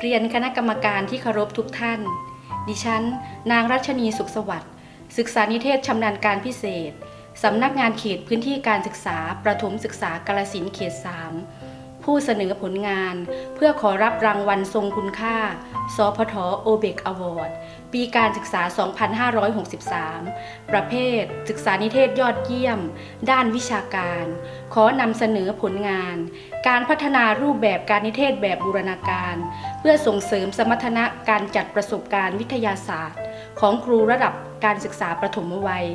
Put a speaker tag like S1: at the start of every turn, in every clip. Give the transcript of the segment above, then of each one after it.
S1: เรียนคณะกรรมการที่เคารพทุกท่าน ดิฉัน นางรัชนีสุขสวัสดิ์ ศึกษานิเทศชำนาญการพิเศษ สำนักงานเขตพื้นที่การศึกษา ประถมศึกษากาลสินเขต 3 ผู้เสนอผลงาน เพื่อขอรับรางวัลทรงคุณค่า สพทโอเบกอวอร์ดปีการศึกษา 2563 ประเภท ศึกษานิเทศยอดเยี่ยม ด้านวิชาการ ขอนำเสนอผลงาน การพัฒนารูปแบบการนิเทศแบบบูรณาการ เพื่อส่งเสริมสมรรถนะการจัดประสบการณ์วิทยาศาสตร์ ของครูระดับการศึกษาประถมวัย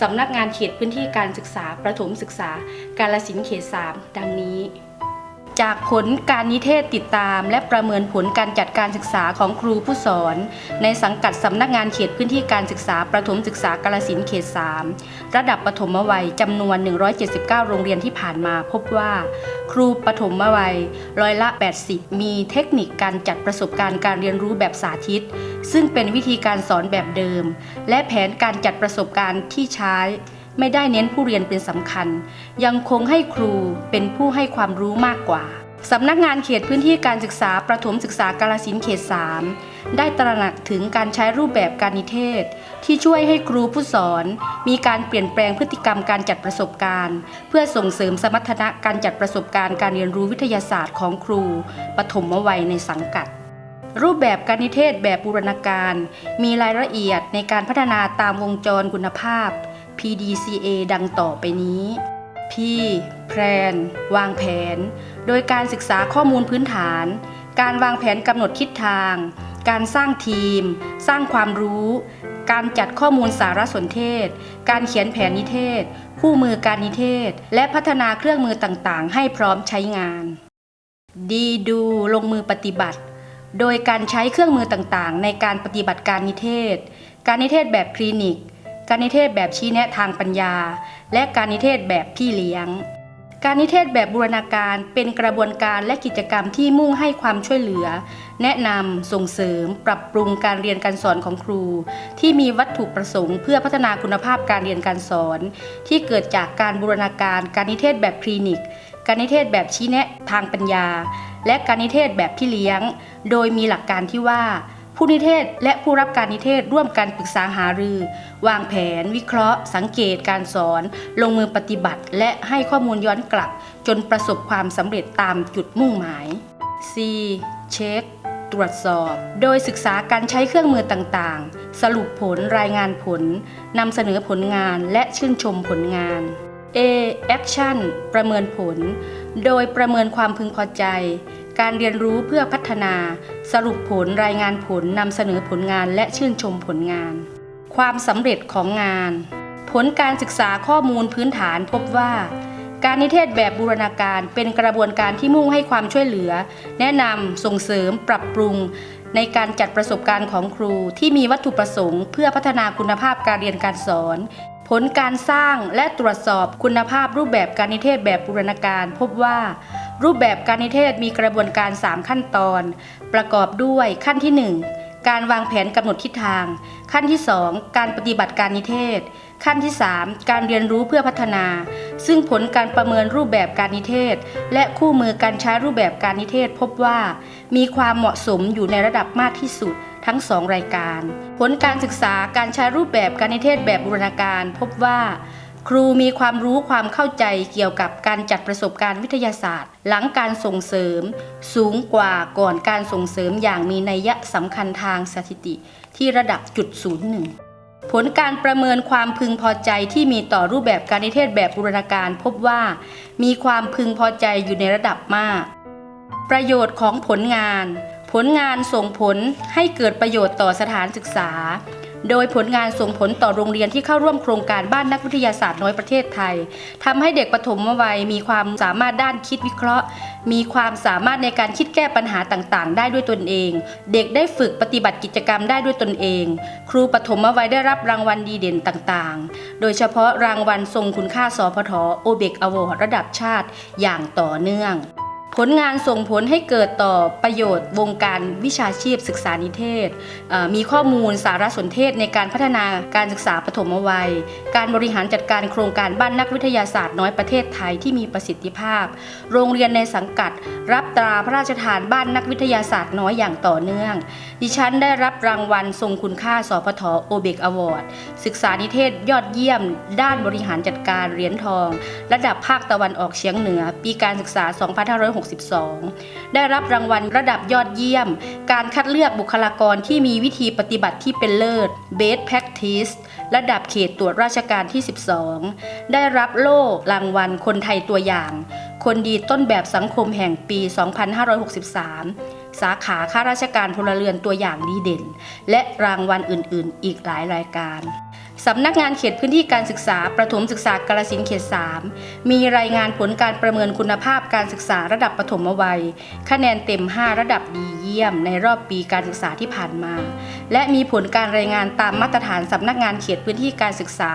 S1: สำนักงานเขตพื้นที่การศึกษาประถมศึกษากาลสินเขต 3 ดังนี้ จากผลการนิเทศติดตาม และประเมินผลการจัดการศึกษาของครูผู้สอน ในสังกัดสำนักงานเขตพื้นที่การศึกษาประถมศึกษากาลสินเขต 3 ระดับประถมวัยจำนวน 179 โรงเรียนที่ผ่านมาพบว่า ครูปฐมวัยร้อยละ 80 มีเทคนิคการจัดประสบการณ์การเรียนรู้แบบสาธิต ซึ่งเป็นวิธีการสอนแบบเดิม และแผนการจัดประสบการณ์ที่ใช้ ไม่ได้เน้นผู้เรียนเป็นสำคัญ ยังคงให้ครูเป็นผู้ให้ความรู้มากกว่าสำนักงานเขตพื้นที่การศึกษาประถมศึกษากาลสินเขต 3 ได้ตระหนักถึงการใช้รูปแบบการนิเทศ ที่ช่วยให้ครูผู้สอน มีการเปลี่ยนแปลงพฤติกรรมการจัดประสบการณ์ เพื่อส่งเสริมสมรรถนะการจัดประสบการณ์การเรียนรู้วิทยาศาสตร์ของครูปฐมวัยในสังกัดรูปแบบการนิเทศแบบบูรณาการ มีรายละเอียดในการพัฒนาตามวงจรคุณภาพ PDCA ดังต่อไปนี้ P แพลนวางแผน โดยการศึกษาข้อมูลพื้นฐาน การวางแผนกำหนดทิศทาง การสร้างทีม สร้างความรู้ การจัดข้อมูลสารสนเทศ การเขียนแผนนิเทศ คู่มือการนิเทศ และพัฒนาเครื่องมือต่างๆ ให้พร้อมใช้งานดีดูลงมือปฏิบัติ โดยการใช้เครื่องมือต่างๆ ในการปฏิบัติการนิเทศ การนิเทศแบบคลินิก การนิเทศแบบชี้แนะทางปัญญา และการนิเทศแบบพี่เลี้ยง การนิเทศแบบบูรณาการเป็นกระบวนการและกิจกรรมที่มุ่งให้ความช่วยเหลือ แนะนำส่งเสริม ปรับปรุงการเรียนการสอนของครู ที่มีวัตถุประสงค์ เพื่อพัฒนาคุณภาพการเรียนการสอน ที่เกิดจากการบูรณาการการนิเทศแบบคลินิก การนิเทศแบบชี้แนะทางปัญญา และการนิเทศแบบพี่เลี้ยง โดยมีหลักการที่ว่า ผู้นิเทศและผู้รับการนิเทศร่วมกันปรึกษาหารือ วางแผน วิเคราะห์ สังเกตการสอน ลงมือปฏิบัติ และให้ข้อมูลย้อนกลับ จนประสบความสำเร็จตามจุดมุ่งหมาย C เช็คตรวจสอบ โดยศึกษาการใช้เครื่องมือต่างๆ สรุปผลรายงานผลนำเสนอผลงานและชื่นชมผลงาน A Action ประเมินผล โดยประเมินความพึงพอใจ การเรียนรู้เพื่อพัฒนา สรุปผลรายงานผลนำเสนอผลงานและชื่นชมผลงาน ความสำเร็จของงาน ผลการศึกษาข้อมูลพื้นฐานพบว่า การนิเทศแบบบูรณาการเป็นกระบวนการที่มุ่งให้ความช่วยเหลือ แนะนำส่งเสริม ปรับปรุง ในการจัดประสบการณ์ของครู ที่มีวัตถุประสงค์ เพื่อพัฒนาคุณภาพการเรียนการสอน ผลการสร้างและตรวจสอบคุณภาพรูปแบบการนิเทศแบบบูรณาการ พบว่า รูปแบบการนิเทศมีกระบวนการ 3 ขั้นตอน ประกอบด้วยขั้นที่ 1 การวางแผนกำหนดทิศทาง ขั้นที่ 2 การปฏิบัติการนิเทศ ขั้นที่ 3 การเรียนรู้เพื่อพัฒนา ซึ่งผลการประเมินรูปแบบการนิเทศ และคู่มือการใช้รูปแบบการนิเทศ พบว่ามีความเหมาะสมอยู่ในระดับมากที่สุดทั้ง 2 รายการ ผลการศึกษาการใช้รูปแบบการนิเทศแบบบูรณาการ พบว่า ครูมีความรู้ความเข้าใจเกี่ยวกับการจัดประสบการณ์วิทยาศาสตร์ หลังการส่งเสริม สูงกว่าก่อนการส่งเสริมอย่างมีนัยสำคัญทางสถิติ ที่ระดับจุดศูนย์หนึ่งผลการประเมินความพึงพอใจที่มีต่อรูปแบบการนิเทศแบบบูรณาการพบว่า มีความพึงพอใจอยู่ในระดับมาก ประโยชน์ของผลงาน ผลงานส่งผลให้เกิดประโยชน์ต่อสถานศึกษา โดยผลงานส่งผลต่อโรงเรียนที่เข้าร่วมโครงการบ้านนักวิทยาศาสตร์น้อยประเทศไทยทำให้เด็กปฐมวัยมีความสามารถด้านคิดวิเคราะห์ มีความสามารถในการคิดแก้ปัญหาต่างๆ ได้ด้วยตนเอง เด็กได้ฝึกปฏิบัติกิจกรรมได้ด้วยตนเอง ครูปฐมวัยได้รับรางวัลดีเด่นต่างๆ โดยเฉพาะรางวัลทรงคุณค่าสพทโอเบกอวอร์ดระดับชาติอย่างต่อเนื่อง ลงานส่งผลให้เกิดต่อประโยชน์วงการวิชาชีพศึกษานิเทศ มีข้อมูลสารสนเทศในการพัฒนาการศึกษาปฐมวัย การบริหารจัดการโครงการบ้านนักวิทยาศาสตร์น้อยประเทศไทยที่มีประสิทธิภาพ โรงเรียนในสังกัด รับตราพระราชทานบ้านนักวิทยาศาสตร์น้อยอย่างต่อเนื่อง ดิฉันได้รับรางวัลทรงคุณค่าสพทโอเบกอวอร์ดศึกษานิเทศยอดเยี่ยม ด้านบริหารจัดการเหรียญทอง ระดับภาคตะวันออกเฉียงเหนือ ปีการศึกษา 256 2562 ได้รับรางวัลระดับยอดเยี่ยม การคัดเลือกบุคลากรที่มีวิธีปฏิบัติที่เป็นเลิศ Best Practice ระดับเขตตรวจราชการที่ 12 ได้รับโล่รางวัลคนไทยตัวอย่าง คนดีต้นแบบสังคมแห่งปี 2563สาขาข้าราชการพลเรือนตัวอย่างดีเด่น และรางวัลอื่น ๆ อีกหลายรายการ สำนักงานเขตพื้นที่การศึกษา ประถมศึกษากาลสินเขต 3 มีรายงานผลการประเมินคุณภาพการศึกษาระดับปฐมวัย คะแนนเต็ม 5 ระดับดีเยี่ยม ในรอบปีการศึกษาที่ผ่านมา และมีผลการรายงานตามมาตรฐานสำนักงานเขตพื้นที่การศึกษา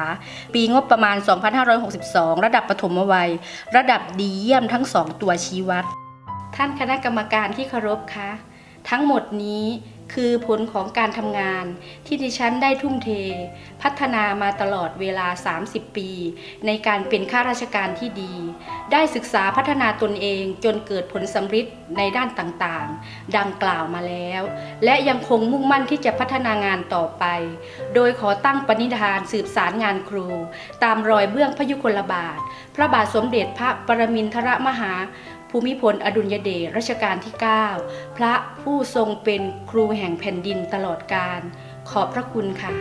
S1: ปีงบประมาณ 2562 ระดับปฐมวัย ระดับดีเยี่ยมทั้ง 2 ตัวชี้วัด ท่านคณะกรรมการที่เคารพคะ ทั้งหมดนี้ คือผลของการทำงานที่ดิฉันได้ทุ่มเท พัฒนามาตลอดเวลา 30 ปี ในการเป็นข้าราชการที่ดี ได้ศึกษาพัฒนาตนเองจนเกิดผลสำฤทธิ์ในด้านต่างๆ ดังกล่าวมาแล้ว และยังคงมุ่งมั่นที่จะพัฒนางานต่อไป โดยขอตั้งปณิธานสืบสารงานครู ตามรอยเบื้องพยุคลบาท พระบาทสมเด็จพระปรมินทรมหา ภูมิพลอดุลยเดชรัชกาลที่ 9 พระผู้ทรงเป็นครูแห่งแผ่นดินตลอดกาลขอบพระคุณค่ะ